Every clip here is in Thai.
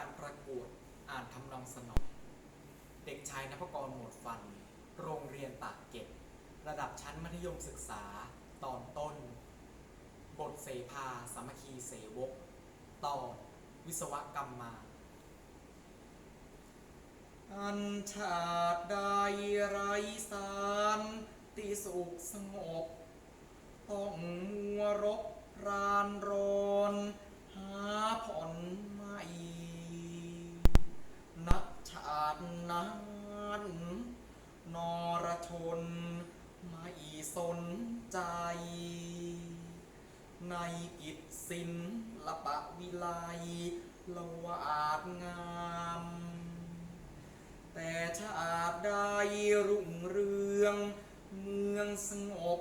การประกวดอ่านทำนองสนอง เด็กชายนภกรหมวดฟัน โรงเรียนปากเกร็ดระดับชั้นมัธยมศึกษา ตอนต้น บทเสภาสามัคคีเสวก ตอนวิศวกรรมมา อันชาติใดไรสารติสุขสงบต้องมัวรบรานรนหาผ่อน ในกิจศิลปะวิไลละวาดงาม แต่ชาติใดรุ่งเรือง เมืองสงบ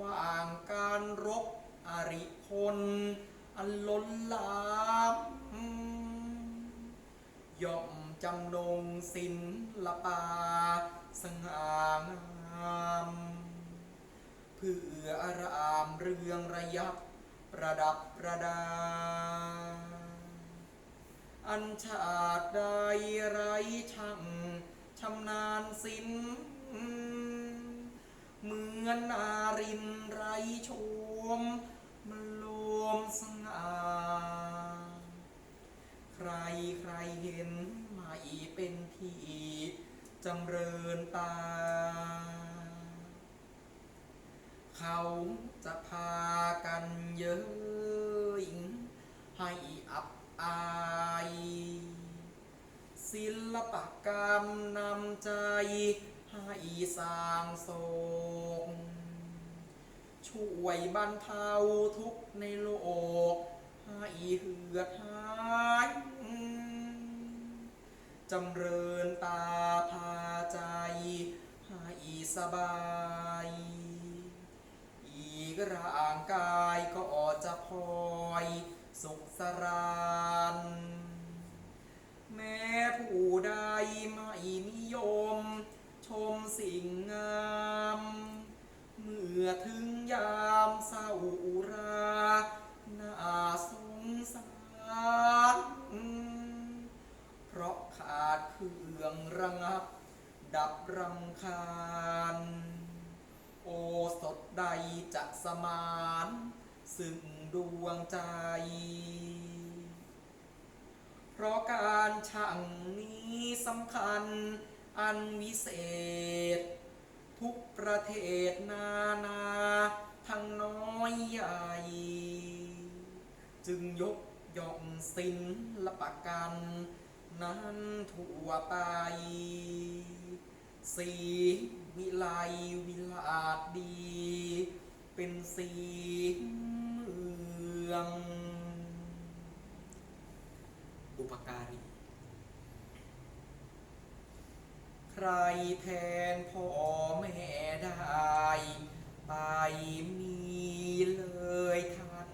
ว่างการรบอริพลอันล้นลามย่อมจำนงศิลละปาสง่างาม เพื่ออารามเรืองระยับ ประดับประดา อันชาติใดไรช่างชำนาญศิลป์เหมือนนารินไรชมมันโลมสง่าใครใครเห็นไม่เป็นที่จำเริญตา เขาจะพากันเย้ยให้อับอาย ศิลปกรรมนำใจให้สร้างโศกช่วยบรรเทาทุกข์ในโลก ให้เหือดหายจำเริญตาพาใจ ให้สบาย ร่างกายก็อจะพลอยสุขสรานแม้ผู้ใดไม่นิยม ชมสิ่งงาม เมื่อถึงยามเศร้าอุราน่าสงสารเพราะขาดเครื่องระงับ ดับรำคาญ โอสดใดจะสมาน ซึ่งดวงใจ เพราะการช่างนี้สำคัญอันวิเศษ ทุกประเทศนานา ทั้งน้อยใหญ่ จึงยกย่องศิลปกรรนั้นทั่วไป สีวิไลวิลาศดี เป็นสีเมือง อุปการีใครแทนพ่อแม่ได้ ไปมีเลยท่าน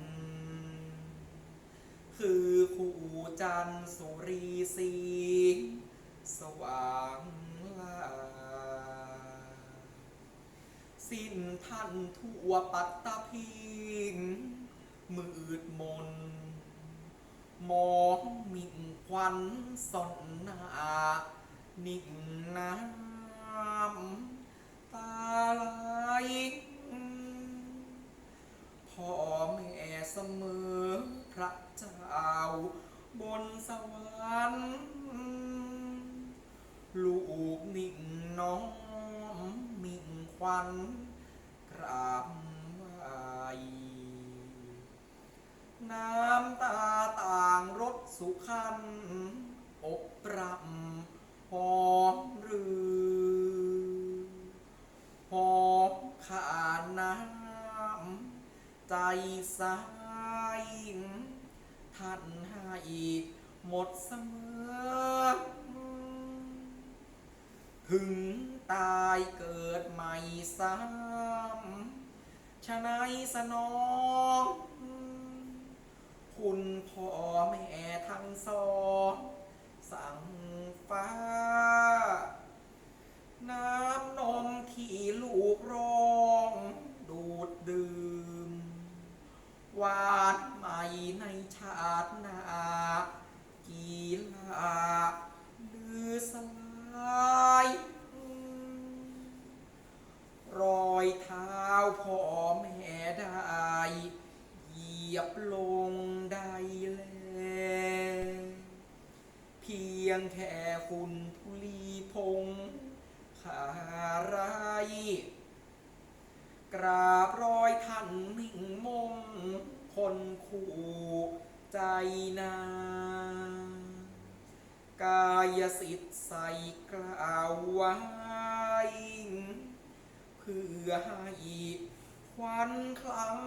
คือคู่จันสุรีสี สิ้นท่านทั่วปัตตพีงมืดมนมองมิ่งควันสนหนานิ่งน้ำตาไหลพ่อแม่เสมอพระเจ้าบนสวรรค์ลูกนิ่งน้อง วันกราบไหวน้ำตาต่างรถสุขันอกปรำหอมรือหอมขาน้ำใจสายท่านให้หมดเสมอถึง ตายเกิดใหม่ซ้ำชะนายสนอง คุณพ่อแม่ทั้งสอง สั่งฟ้า น้ำนมที่ลูกร้อง ดูดดื่ม หวานใหม่ในชาติหน้า กี่ ลาลือสลายรอยเท้าพ่อแม่ได้เหยียบล งได้แล เพียงแค่ฝุ่นทุลีพงขาไรกราบรอยท่านมิ่งมงคนคู่ใจนา กายสิทธิ์ใส่กล่าวไว้เพื่อให้ควันคลัง